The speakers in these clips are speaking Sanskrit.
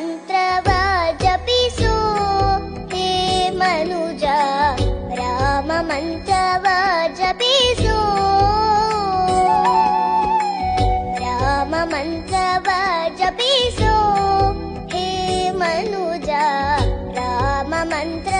मन्त्रवाजपि सो हे मनुजा राममन्त्रवाजपि सो राममन्त्रवाजपि सो हे मनुजा राममन्त्र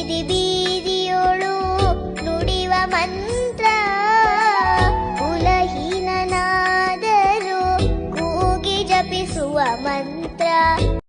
是我们的。